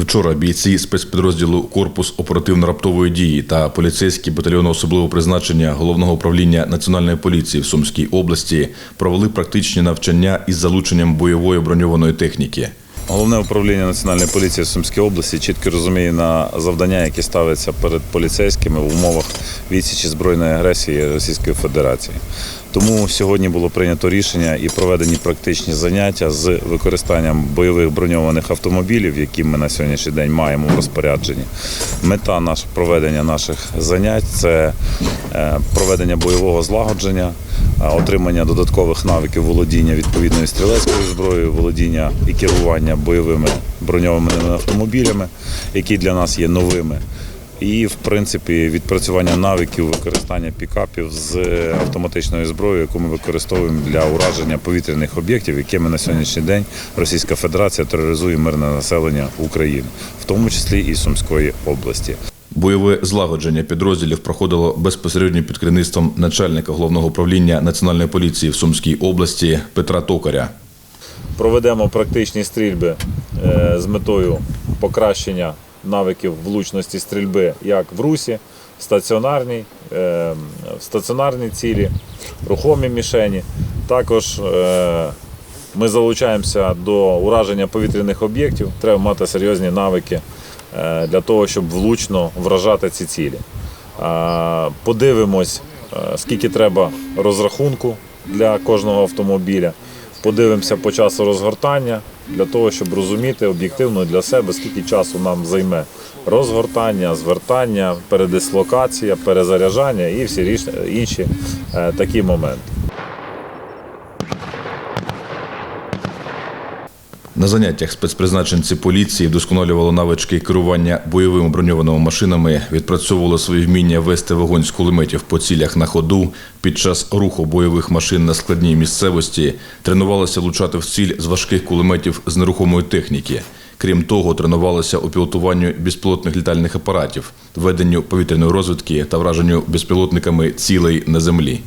Вчора бійці спецпідрозділу Корпус оперативно-раптової дії та поліцейські батальйону особливого призначення головного управління національної поліції в Сумській області провели практичні навчання із залученням бойової броньованої техніки. Головне управління національної поліції в Сумській області чітко розуміє на завдання, які ставляться перед поліцейськими в умовах відсічі збройної агресії Російської Федерації. Тому сьогодні було прийнято рішення і проведені практичні заняття з використанням бойових броньованих автомобілів, які ми на сьогоднішній день маємо в розпорядженні. Мета наш проведення наших занять це е, проведення бойового злагодження, е, отримання додаткових навиків володіння відповідною стрілецькою зброєю, володіння і керування бойовими броньованими автомобілями, які для нас є новими. І, в принципі, відпрацювання навиків використання пікапів з автоматичною зброєю, яку ми використовуємо для ураження повітряних об'єктів, якими на сьогоднішній день Російська Федерація тероризує мирне населення України, в тому числі і Сумської області. Бойове злагодження підрозділів проходило безпосередньо під керівництвом начальника головного управління національної поліції в Сумській області Петра Токаря. Проведемо практичні стрільби е, з метою покращення навиків влучності стрільби як в русі, стаціонарній, е, в стаціонарній цілі, рухомі мішені. Також е, ми залучаємося до ураження повітряних об'єктів. Треба мати серйозні навики е, для того, щоб влучно вражати ці цілі. Е, Подивимось, е, скільки треба розрахунку для кожного автомобіля. Подивимося по часу розгортання для того, щоб розуміти об'єктивно для себе, скільки часу нам займе розгортання, звертання, передислокація, перезаряджання і всі інші е, такі моменти. На заняттях спецпризначенці поліції вдосконалювали навички керування бойовими броньованими машинами, відпрацьовували свої вміння вести вогонь з кулеметів по цілях на ходу. Під час руху бойових машин на складній місцевості тренувалися влучати в ціль з важких кулеметів з нерухомої техніки. Крім того, тренувалися у пілотуванню безпілотних літальних апаратів, веденню повітряної розвідки та враженню безпілотниками цілей на землі.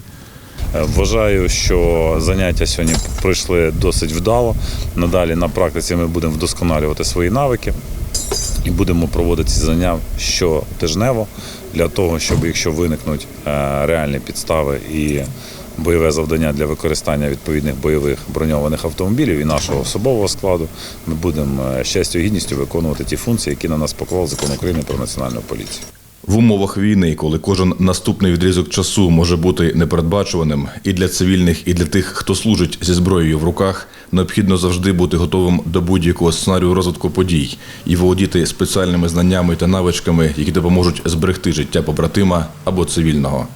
Вважаю, що заняття сьогодні пройшли досить вдало. Надалі на практиці ми будемо вдосконалювати свої навики і будемо проводити заняття щотижнево для того, щоб якщо виникнуть е, реальні підстави і бойове завдання для використання відповідних бойових броньованих автомобілів і нашого особового складу, ми будемо е, з і гідністю виконувати ті функції, які на нас поклав закон України про національну поліцію. В умовах війни, коли кожен наступний відрізок часу може бути непередбачуваним, і для цивільних, і для тих, хто служить зі зброєю в руках, необхідно завжди бути готовим до будь-якого сценарію розвитку подій і володіти спеціальними знаннями та навичками, які допоможуть зберегти життя побратима або цивільного.